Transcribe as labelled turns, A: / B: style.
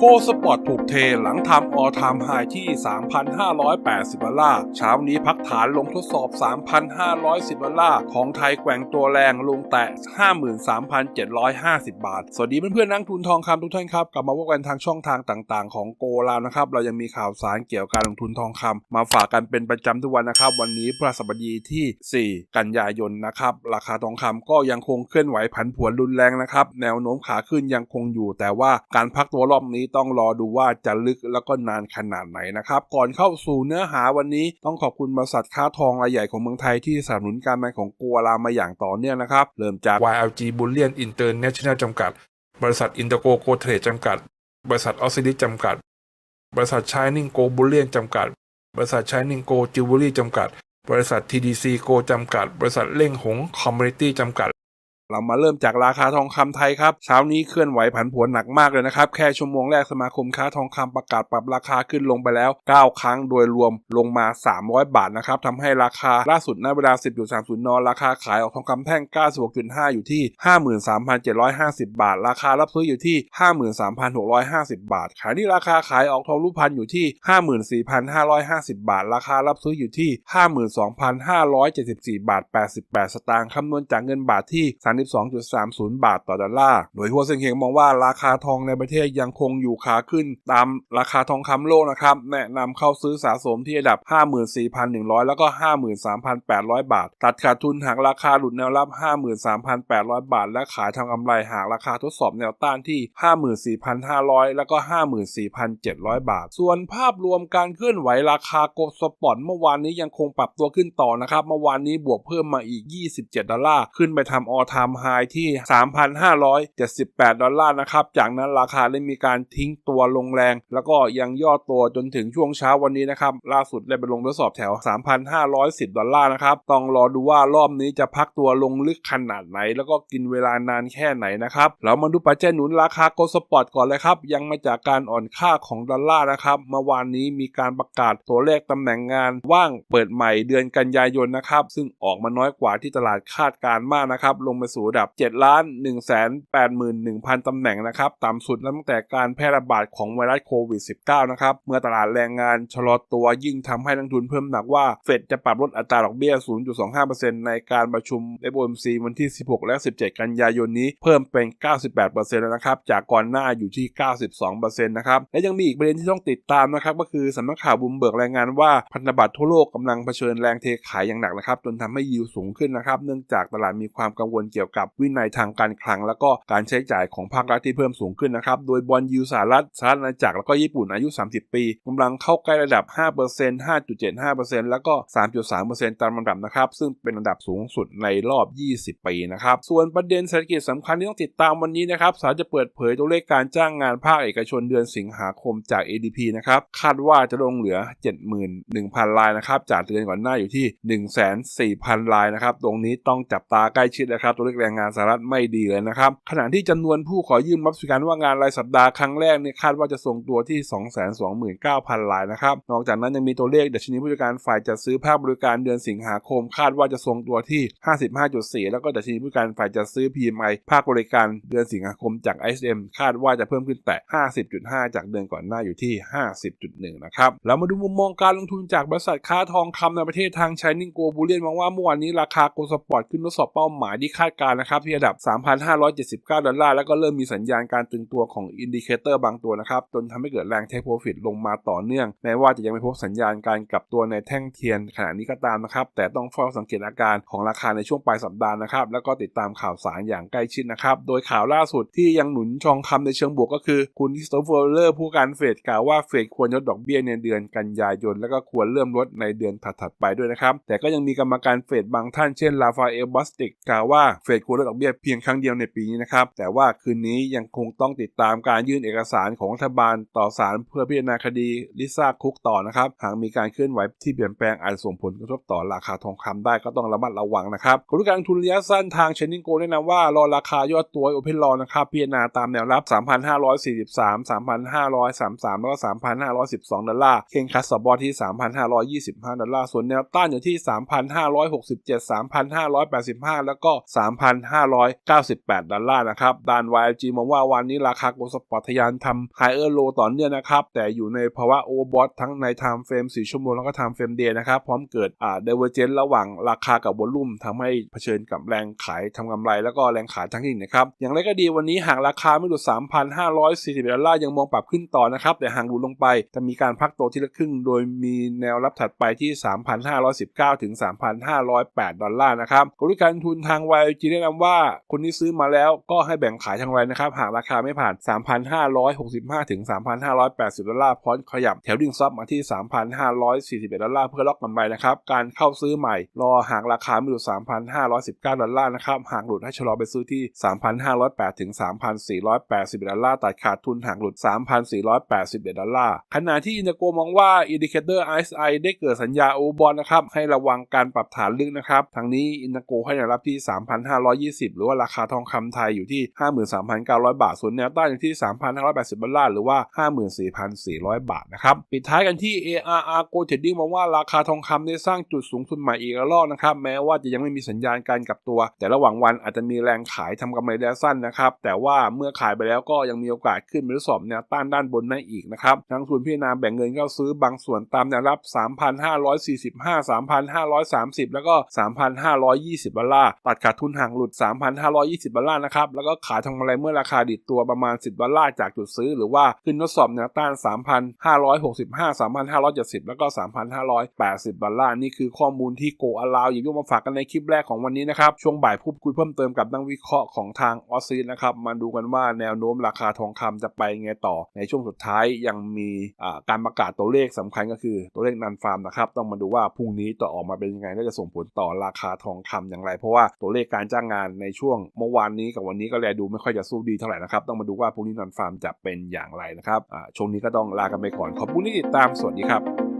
A: โกสปอร์ตถูกเทหลังทำออทามไฮที่ 3,580ดอลลาร์เช้านี้พักฐานลงทดสอบ 3,510ดอลลาร์ของไทยแกว่งตัวแรงลงแตะ 53,750 บาท สวัสดีเพื่อนๆนักทุนทองคำทุกท่านครับ กลับมาพบกันทางช่องทางต่างๆ ของโกลาวนะครับ เรายังมีข่าวสารเกี่ยวกับการลงทุนทองคำมาฝากกันเป็นประจำทุกวันนะครับ วันนี้พฤหัสบดีที่ 4 กันยายนนะครับ ราคาทองคำก็ยังคงเคลื่อนไหวผันผวนรุนแรงนะครับ แนวโน้มขาขึ้นยังคงอยู่ แต่ว่าการพักตัวรอบนี้ต้องรอดูว่าจะลึกแล้วก็นานขนาดไหนนะครับ ก่อนเข้าสู่เนื้อหาวันนี้ต้องขอบคุณบริษัทค้าทองรายใหญ่ของเมืองไทยที่สนับสนุนการมาของกัวลามาอย่างต่อเนื่องนะครับ เริ่มจาก YLG Bullion International จำกัด บริษัท Intergo Go Trade จำกัด บริษัทออสซิลิจำกัด บริษัท Shining Go Bullion จำกัด บริษัท Shining Go Jewelry จำกัด บริษัท TDC Go จำกัด บริษัทเล่งหงคอมมูนิตี้จำกัด เรามาเริ่มจากราคาทองคำไทยครับเช้านี้เคลื่อนไหวผันผวนหนักมากเลยนะครับ แค่ชั่วโมงแรกสมาคมค้าทองคำประกาศปรับราคาขึ้นลงไปแล้ว 9 ครั้งโดยรวมลงมา 300 บาทนะครับทำให้ราคาล่าสุดณเวลา 10.30 น ราคาขายออกทองคำแท่ง 96.5 อยู่ที่ 53,750 บาท ราคารับซื้ออยู่ที่ 53,650 บาท ขายที่ราคาขายออกทองรูปพันอยู่ที่ 54,550 บาท ราคารับซื้ออยู่ที่ 52,574 บาท 88 สตางค์คำนวณจากเงินบาทที่32.30 บาทต่อดอลลาร์ โดยหัวเซ็งเฮงมองว่าราคาทองในประเทศยังคงอยู่ขาขึ้นตามราคาทองคำโลกนะครับ แนะนำเข้าซื้อสะสมที่ระดับ 54,100 แล้วก็ 53,800 บาท ตัดขาดทุนหากราคาหลุดแนวรับ 53,800 บาท และขายทางกำไรหากราคาทดสอบแนวต้านที่ 54,500 แล้วก็ 54,700 บาท ส่วนภาพรวมการเคลื่อนไหวราคาโกลด์สปอร์ตเมื่อวานนี้ยังคงปรับตัวขึ้นต่อนะครับ เมื่อวานนี้บวกเพิ่มมาอีก 27 ดอลลาร์ ขึ้นไปทำออทามไฮที่ 3,578 ดอลลาร์นะครับ จากนั้นราคาได้มีการทิ้งตัวลงแรง แล้วก็ยังย่อตัวจนถึงช่วงเช้าวันนี้นะครับ ล่าสุดได้ไปลงทดสอบแถว 3,510 ดอลลาร์นะครับ ต้องรอดูว่ารอบนี้จะพักตัวลงลึกขนาดไหน แล้วก็กินเวลานานแค่ไหนนะครับ เรามาดูปัจจัยหนุนราคาโกลด์สปอร์ตก่อนเลยครับ ยังมาจากการอ่อนค่าของดอลลาร์นะครับ เมื่อวานนี้มีการประกาศตัวเลขตำแหน่งงานว่างเปิดใหม่เดือนกันยายนนะครับ ซึ่งออกมาน้อยกว่าที่ตลาดคาดการณ์มากนะครับ ลงไปสู่ระดับ 7 ล้าน 1 8 1 0 0 0 ตำแหน่งนะครับ ต่ำสุดตั้งแต่การแพร่ระบาดของไวรัสโควิด -19 นะครับ เมื่อตลาดแรงงานชะลอตัวยิ่งทำให้นักทุนเพิ่มหนักว่า เฟดจะปรับลดอัตราดอกเบี้ย 0.25%ในการประชุม FOMC วันที่ 16 และ 17 กันยายนนี้ เพิ่มเป็น 98%แล้วนะครับ จากก่อนหน้าอยู่ที่ 92%นะครับ และยังมีอีกประเด็นที่ต้องติดตามนะครับ ก็คือสำนักข่าวบุมเบิกรายงานว่าพันธบัตรทั่วโลกกำลังเผชิญแรงเทขายอย่างหนักนะครับ จนทำให้ยิวสูงขึ้นนะครับ เนื่องจากตลาดมีความกังวลเกี่ยวกับวินัยทางการคลัง แล้วก็การใช้จ่ายของภาครัฐที่เพิ่มสูงขึ้นนะครับโดยบอลยูสหรัฐสหรัฐอาณาจักรแล้วก็ญี่ปุ่นอายุ 30 ปีกำลังเข้าใกล้ระดับ 5% 5.75%แล้วก็ 3.3%ตามลำดับนะครับซึ่งเป็นระดับสูงสุดในรอบ 20 ปีนะครับส่วนประเด็นเศรษฐกิจสำคัญที่ต้องติดตามวันนี้นะครับสหรัฐจะเปิดเผยตัวเลขการจ้างงานภาคเอกชนเดือนสิงหาคมจาก ADP นะครับคาดว่าจะลงเหลือ 71,000 รายนะครับจากเดือนก่อนหน้าอยู่ที่ 104,000 รายนะครับตรงนี้ต้องจับตาใกล้ชิดนะครับตัวเลขแรงงานสหรัฐไม่ดีเลยนะครับ ขณะที่จำนวนผู้ขอยื่นรับสการว่างานรายสัปดาห์ครั้งแรกเนี่ยคาดว่าจะทรงตัวที่ 229,000 รายนะครับ นอกจากนั้นยังมีตัวเลขดัชนีผู้จัดการฝ่ายจัดซื้อภาคบริการเดือนสิงหาคม คาดว่าจะทรงตัวที่ 55.4 แล้วก็ดัชนีผู้จัดการฝ่ายจัดซื้อ PMI ภาคบริการเดือนสิงหาคมจาก ISM คาดว่าจะเพิ่มขึ้นแต่ 50.5 จากเดือนก่อนหน้าอยู่ที่ 50.1 นะครับ แล้วมาดูมุมมองการลงทุนจากบริษัทค้าทองคำในประเทศทาง Shining Go Bullion มองว่าเมื่อวานนี้ราคาโกลสปอร์ตขึ้นทดสอบเป้าหมายที่คาดการณ์นะครับที่ระดับ 3,579 ดอลลาร์แล้วก็เริ่มมีสัญญาณการตึงตัวของอินดิเคเตอร์บางตัวนะครับจนทำให้เกิดแรงเทคโปรฟิตลงมาต่อเนื่องแม้ว่าจะยังไม่พบสัญญาณการกลับตัวในแท่งเทียนขณะนี้ก็ตามนะครับแต่ต้องเฝ้าสังเกตอาการของราคาในช่วงปลายสัปดาห์นะครับแล้วก็ติดตามข่าวสารอย่างใกล้ชิดนะครับโดยข่าวล่าสุดที่ยังหนุนชองคำในเชิงบวกก็คือ คุณคริสโตเฟอร์เลอร์ผู้การเฟดกล่าวว่าเฟดควรลดดอกเบี้ยในเดือนกันยายน แล้วก็ควรเริ่มลดในเดือนถัดๆไปด้วยนะครับแต่ก็ยังมีกรรมการเฟดบางท่านเช่นลาฟาเอลบัสติกกล่าวว่าเฟดควรลดดอกเบี้ยเพียงครั้งเดียวในปีนี้นะครับ แต่ว่าคืนนี้ยังคงต้องติดตามการยื่นเอกสารของรัฐบาลต่อศาลเพื่อพิจารณาคดีลิซ่าคุกต่อนะครับ หากมีการเคลื่อนไหวที่เปลี่ยนแปลงอาจส่งผลกระทบต่อราคาทองคำได้ก็ต้องระมัดระวังนะครับกลการทุนระยะสั้นทางเชนนิงโกแนะนำว่ารอราคายอดตัวโอเพนรอนะครับพิจารณาตามแนวรับ 3,543 3,533 แล้วก็ 3,512 ดอลลาร์เข่งคัสสบอที่ 3,525 ดอลลาร์ ส่วนแนวต้านอยู่ที่ 3,567 3,585 แล้วก็ 3 3,598 ดอลลาร์นะครับด้าน YLG มองว่าวันนี้ราคาโกลสปอร์ตทะยานทำไฮเออร์โลต่อเนื่องนะครับ แต่อยู่ในภาวะโอเวอร์บอททั้งใน time frame 4ชั่วโมงแล้วก็ time frame day นะครับ พร้อมเกิดอ่า divergence ระหว่างราคากับวอลุ่มทำให้เผชิญกับแรงขายทำกำไร แล้วก็แรงขายทั้งที่นะครับ อย่างไรก็ดีวันนี้หากราคาไม่หลุด 3,540 ดอลลาร์ยังมองปรับขึ้นต่อนะครับ แต่หากหลุดลงไปจะมีการพักตัวที่ละครึ่ง โดยมีแนวรับถัดไปที่ 3,519 ถึง 3,508 ดอลลาร์นะครับกลยุทธ์การทุนทาง YG แนะนำว่าคนที่ซื้อมาแล้วก็ให้แบ่งขายทางไรนะครับ หากราคาไม่ผ่าน 3,565 ถึง 3,580 ดอลลาร์พร้อมขยับแถวดิ่งซับมาที่ 3,541 ดอลลาร์เพื่อล็อกกำไรนะครับ การเข้าซื้อใหม่ รอหากราคาไม่หลุด 3,519 ดอลลาร์นะครับ หากหลุดให้ชะลอไปซื้อที่ 3,508 ถึง 3,481 ดอลลาร์ตัดขาดทุนหากหลุด 3,481 ดอลลาร์ขณะที่อินเตอร์โกมองว่าอินดิเคเตอร์ RSI ได้เกิดสัญญาโอบอลนะครับให้ระวังการปรับฐานลึกนะครับทางนี้อินเตอร์โกให้แนวรับที่ 3,5 3,520 หรือว่าราคาทองคำไทยอยู่ที่ 53,900 บาท ส่วนแนวต้านอยู่ที่ 3,580 ดอลลาร์หรือว่า 54,400 บาทนะครับปิดท้ายกันที่ ARR Go Trading มองว่าราคาทองคำได้สร้างจุดสูงสุดใหม่อีกรอบนะครับแม้ว่าจะยังไม่มีสัญญาณการกลับตัว แต่ระหว่างวันอาจจะมีแรงขายทำกำไรระยะสั้นนะครับแต่ว่าเมื่อขายไปแล้วก็ยังมีโอกาสขึ้นไปทดสอบแนวต้านด้านบนได้อีกนะครับทางส่วนพิจารณาแบ่งเงินเข้าซื้อบางส่วนตามแนวรับ 3,545 3,530 แล้วก็ 3,520ดอลลาร์ตัดขาดทุนหางหลุด 3,520 ดอลลาร์นะครับ แล้วก็ขายทำกำไรเมื่อราคาดิดตัวประมาณ 10 ดอลลาร์จากจุดซื้อ หรือว่าขึ้นทดสอบแนวต้าน 3,565 3,570 แล้วก็ 3,580 ดอลลาร์ นี่คือข้อมูลที่โกอลาวหยิบยกมาฝากกันในคลิปแรกของวันนี้นะครับ ช่วงบ่ายพูดคุยเพิ่มเติมกับนักวิเคราะห์ของทางออสซิสนะครับ มาดูกันว่าแนวโน้มราคาทองคำจะไปไงต่อ ในช่วงสุดท้ายยังมีการประกาศตัวเลขสำคัญก็คือตัวเลขนันฟาร์มนะครับ ต้องมาดูว่าพรุ่งนี้จะอออกมาเป็นยังไงและจะส่งผลต่อราคาทองคำอย่างไร เพราะว่าตัวเลขการจ้างงานในช่วงเมื่อวานนี้กับวันนี้ก็แลดูไม่ค่อยจะสู้ดีเท่าไหร่นะครับ ต้องมาดูว่าพรุ่งนี้นันฟาร์มจะเป็นอย่างไรนะครับช่วงนี้ก็ต้องลากันไปก่อน ขอบคุณที่ติดตาม สวัสดีครับ